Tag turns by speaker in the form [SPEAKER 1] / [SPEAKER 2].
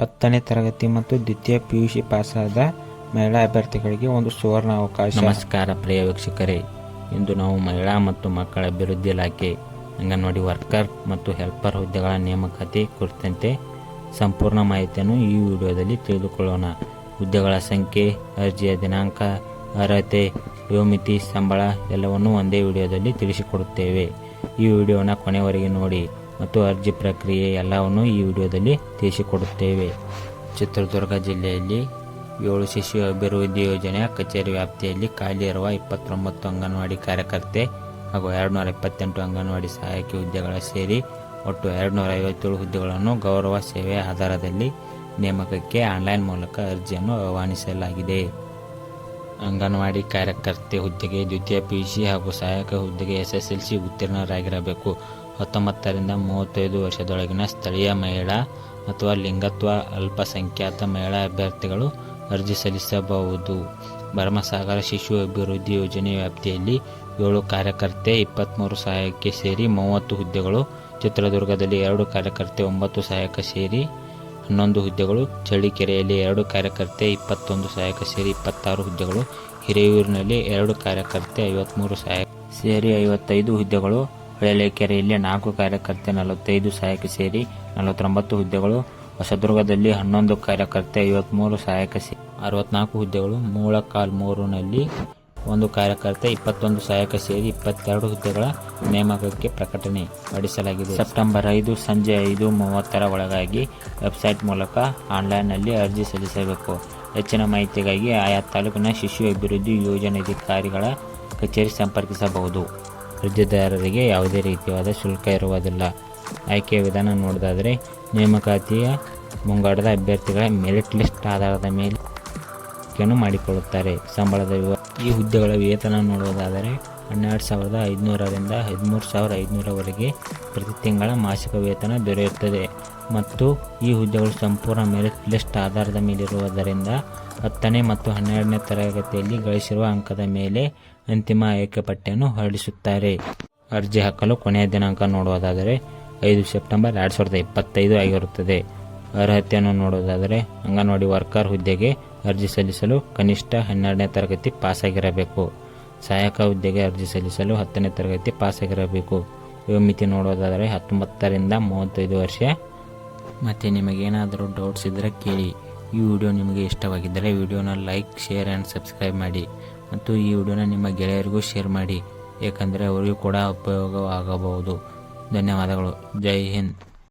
[SPEAKER 1] ಹತ್ತನೇ ತರಗತಿ ಮತ್ತು ದ್ವಿತೀಯ ಪಿ ಯು ಸಿ ಪಾಸಾದ ಮಹಿಳಾ ಅಭ್ಯರ್ಥಿಗಳಿಗೆ ಒಂದು ಸುವರ್ಣ ಅವಕಾಶ.
[SPEAKER 2] ನಮಸ್ಕಾರ ಪ್ರಿಯ ವೀಕ್ಷಕರೇ. ಇಂದು ನಾವು ಮಹಿಳಾ ಮತ್ತು ಮಕ್ಕಳ ಅಭಿವೃದ್ಧಿ ಇಲಾಖೆ, ಅಂಗನವಾಡಿ ವರ್ಕರ್ ಮತ್ತು ಹೆಲ್ಪರ್ ಹುದ್ದೆಗಳ ನೇಮಕಾತಿ ಕುರಿತಂತೆ ಸಂಪೂರ್ಣ ಮಾಹಿತಿಯನ್ನು ಈ ವಿಡಿಯೋದಲ್ಲಿ ತಿಳಿದುಕೊಳ್ಳೋಣ. ಹುದ್ದೆಗಳ ಸಂಖ್ಯೆ, ಅರ್ಜಿಯ ದಿನಾಂಕ, ಅರ್ಹತೆ, ವ್ಯೋಮಿತಿ, ಸಂಬಳ ಎಲ್ಲವನ್ನು ಒಂದೇ ವಿಡಿಯೋದಲ್ಲಿ ತಿಳಿಸಿಕೊಡುತ್ತೇವೆ. ಈ ವಿಡಿಯೋನ ಕೊನೆವರೆಗೆ ನೋಡಿ. ಮತ್ತು ಅರ್ಜಿ ಪ್ರಕ್ರಿಯೆ ಎಲ್ಲವನ್ನು ಈ ವಿಡಿಯೋದಲ್ಲಿ ತಿಳಿಸಿಕೊಡುತ್ತೇವೆ. ಚಿತ್ರದುರ್ಗ ಜಿಲ್ಲೆಯಲ್ಲಿ ಏಳು ಶಿಶು ಅಭಿವೃದ್ಧಿ ಯೋಜನೆಯ ಕಚೇರಿ ವ್ಯಾಪ್ತಿಯಲ್ಲಿ ಖಾಲಿ ಇರುವ ಇಪ್ಪತ್ತೊಂಬತ್ತು ಅಂಗನವಾಡಿ ಕಾರ್ಯಕರ್ತೆ ಹಾಗೂ ಎರಡು ನೂರ ಇಪ್ಪತ್ತೆಂಟು ಅಂಗನವಾಡಿ ಸಹಾಯಕಿ ಹುದ್ದೆಗಳ ಸೇರಿ ಒಟ್ಟು ಎರಡು ನೂರ ಐವತ್ತೇಳು ಹುದ್ದೆಗಳನ್ನು ಗೌರವ ಸೇವೆ ಆಧಾರದಲ್ಲಿ ನೇಮಕಕ್ಕೆ ಆನ್ಲೈನ್ ಮೂಲಕ ಅರ್ಜಿಯನ್ನು ಆಹ್ವಾನಿಸಲಾಗಿದೆ ಅಂಗನವಾಡಿ ಕಾರ್ಯಕರ್ತೆ ಹುದ್ದೆಗೆ ದ್ವಿತೀಯ ಪಿಯುಸಿ ಹಾಗೂ ಸಹಾಯಕ ಹುದ್ದೆಗೆ ಎಸ್ಎಸ್ಎಲ್ಸಿ ಉತ್ತೀರ್ಣರಾಗಿರಬೇಕು. ಹತ್ತೊಂಬತ್ತರಿಂದ ಮೂವತ್ತೈದು ವರ್ಷದೊಳಗಿನ ಸ್ಥಳೀಯ ಮಹಿಳಾ ಅಥವಾ ಲಿಂಗತ್ವ ಅಲ್ಪಸಂಖ್ಯಾತ ಮಹಿಳಾ ಅಭ್ಯರ್ಥಿಗಳು ಅರ್ಜಿ ಸಲ್ಲಿಸಬಹುದು. ಭರಮಸಾಗರ ಶಿಶು ಅಭಿವೃದ್ಧಿ ಯೋಜನೆ ವ್ಯಾಪ್ತಿಯಲ್ಲಿ ಏಳು ಕಾರ್ಯಕರ್ತೆ ಇಪ್ಪತ್ತ್ಮೂರು ಸಹಾಯಕ್ಕೆ ಸೇರಿ ಮೂವತ್ತು ಹುದ್ದೆಗಳು, ಚಿತ್ರದುರ್ಗದಲ್ಲಿ ಎರಡು ಕಾರ್ಯಕರ್ತೆ ಒಂಬತ್ತು ಸಹಾಯಕ ಸೇರಿ ಹನ್ನೊಂದು ಹುದ್ದೆಗಳು, ಚಳ್ಳಕೆರೆಯಲ್ಲಿ ಎರಡು ಕಾರ್ಯಕರ್ತೆ ಇಪ್ಪತ್ತೊಂದು ಸಹಾಯಕ ಸೇರಿ ಇಪ್ಪತ್ತಾರು ಹುದ್ದೆಗಳು, ಹಿರಿಯೂರಿನಲ್ಲಿ ಎರಡು ಕಾರ್ಯಕರ್ತೆ ಐವತ್ತ್ಮೂರು ಸಹಾಯಕ ಸೇರಿ ಐವತ್ತೈದು ಹುದ್ದೆಗಳು ಹೊಳಲೇಕೆರೆಯಲ್ಲಿ ನಾಲ್ಕು ಕಾರ್ಯಕರ್ತೆ, ನಲವತ್ತೈದು ಸಹಾಯಕ ಸೇರಿ ನಲವತ್ತೊಂಬತ್ತು ಹುದ್ದೆಗಳು, ಹೊಸದುರ್ಗದಲ್ಲಿ ಹನ್ನೊಂದು ಕಾರ್ಯಕರ್ತೆ ಐವತ್ತ್ಮೂರು ಸಹಾಯಕ ಸೇರಿ ಅರವತ್ನಾಲ್ಕು ಹುದ್ದೆಗಳು ಮೂಳಕಾಲ್ಮೂರಿನಲ್ಲಿ ಒಂದು ಕಾರ್ಯಕರ್ತೆ, ಇಪ್ಪತ್ತೊಂದು ಸಹಾಯಕ ಸೇರಿ ಇಪ್ಪತ್ತೆರಡು ಹುದ್ದೆಗಳ ನೇಮಕಕ್ಕೆ ಪ್ರಕಟಣೆ ಹೊರಡಿಸಲಾಗಿದೆ. ಸೆಪ್ಟೆಂಬರ್ ಐದು, ಸಂಜೆ ಐದು, ಮೂವತ್ತರ ಒಳಗಾಗಿ ವೆಬ್ಸೈಟ್ ಮೂಲಕ ಆನ್ಲೈನ್ನಲ್ಲಿ ಅರ್ಜಿ ಸಲ್ಲಿಸಬೇಕು. ಹೆಚ್ಚಿನ ಮಾಹಿತಿಗಾಗಿ ಆಯಾ ತಾಲೂಕಿನ ಶಿಶು ಅಭಿವೃದ್ಧಿ ಯೋಜನಾಧಿಕಾರಿಗಳ ಕಚೇರಿ ಸಂಪರ್ಕಿಸಬಹುದು. ಅರ್ಜಿದಾರರಿಗೆ ಯಾವುದೇ ರೀತಿಯಾದ ಶುಲ್ಕ ಇರುವುದಿಲ್ಲ. ಆಯ್ಕೆಯ ವಿಧಾನ ನೋಡೋದಾದರೆ, ನೇಮಕಾತಿಯ ಮುಂಗಾಡದ ಅಭ್ಯರ್ಥಿಗಳ ಮೆರಿಟ್ ಲಿಸ್ಟ್ ಆಧಾರದ ಮೇಲೆ ಮಾಡಿಕೊಳ್ಳುತ್ತಾರೆ. ಸಂಬಳದ ವಿವ ಈ ಹುದ್ದೆಗಳ ವೇತನ ನೋಡುವುದಾದರೆ ಹನ್ನೆರಡು ಸಾವಿರದ ಐದುನೂರರಿಂದ ಹದಿಮೂರು ಸಾವಿರ ಐದುನೂರವರೆಗೆ ಪ್ರತಿ ತಿಂಗಳ ಮಾಸಿಕ ವೇತನ ದೊರೆಯುತ್ತದೆ ಮತ್ತು ಈ ಹುದ್ದೆಗಳು ಸಂಪೂರ್ಣ ಮೆರಿಟ್ ಲಿಸ್ಟ್ ಆಧಾರದ ಮೇಲಿರುವುದರಿಂದ ಹತ್ತನೇ ಮತ್ತು ಹನ್ನೆರಡನೇ ತರಗತಿಯಲ್ಲಿ ಗಳಿಸಿರುವ ಅಂಕದ ಮೇಲೆ ಅಂತಿಮ ಆಯ್ಕೆ ಪಟ್ಟಿಯನ್ನು ಹೊರಡಿಸುತ್ತಾರೆ. ಅರ್ಜಿ ಹಾಕಲು ಕೊನೆಯ ದಿನಾಂಕ ನೋಡುವುದಾದರೆ ಐದು ಸೆಪ್ಟೆಂಬರ್ ಎರಡು ಸಾವಿರದ ಇಪ್ಪತ್ತೈದು ಆಗಿರುತ್ತದೆ. ಅರ್ಹತೆಯನ್ನು ನೋಡುವುದಾದರೆ ಅಂಗನವಾಡಿ ವರ್ಕರ್ ಹುದ್ದೆಗೆ ಅರ್ಜಿ ಸಲ್ಲಿಸಲು ಕನಿಷ್ಠ ಹನ್ನೆರಡನೇ ತರಗತಿ ಪಾಸಾಗಿರಬೇಕು. ಸಹಾಯಕ ಹುದ್ದೆಗೆ ಅರ್ಜಿ ಸಲ್ಲಿಸಲು ಹತ್ತನೇ ತರಗತಿ ಪಾಸಾಗಿರಬೇಕು. ವಯೋಮಿತಿ ನೋಡೋದಾದರೆ ಹತ್ತೊಂಬತ್ತರಿಂದ ಮೂವತ್ತೈದು ವರ್ಷ. ಮತ್ತು ನಿಮಗೇನಾದರೂ ಡೌಟ್ಸ್ ಇದ್ದರೆ ಕೇಳಿ. ಈ ವಿಡಿಯೋ ನಿಮಗೆ ಇಷ್ಟವಾಗಿದ್ದರೆ ವಿಡಿಯೋನ ಲೈಕ್ ಶೇರ್ ಆ್ಯಂಡ್ ಸಬ್ಸ್ಕ್ರೈಬ್ ಮಾಡಿ. ಮತ್ತು ಈ ವಿಡಿಯೋನ ನಿಮ್ಮ ಗೆಳೆಯರಿಗೂ ಶೇರ್ ಮಾಡಿ. ಏಕೆಂದರೆ ಅವರಿಗೂ ಕೂಡ ಉಪಯೋಗವಾಗಬಹುದು. ಧನ್ಯವಾದಗಳು. ಜೈ ಹಿಂದ್.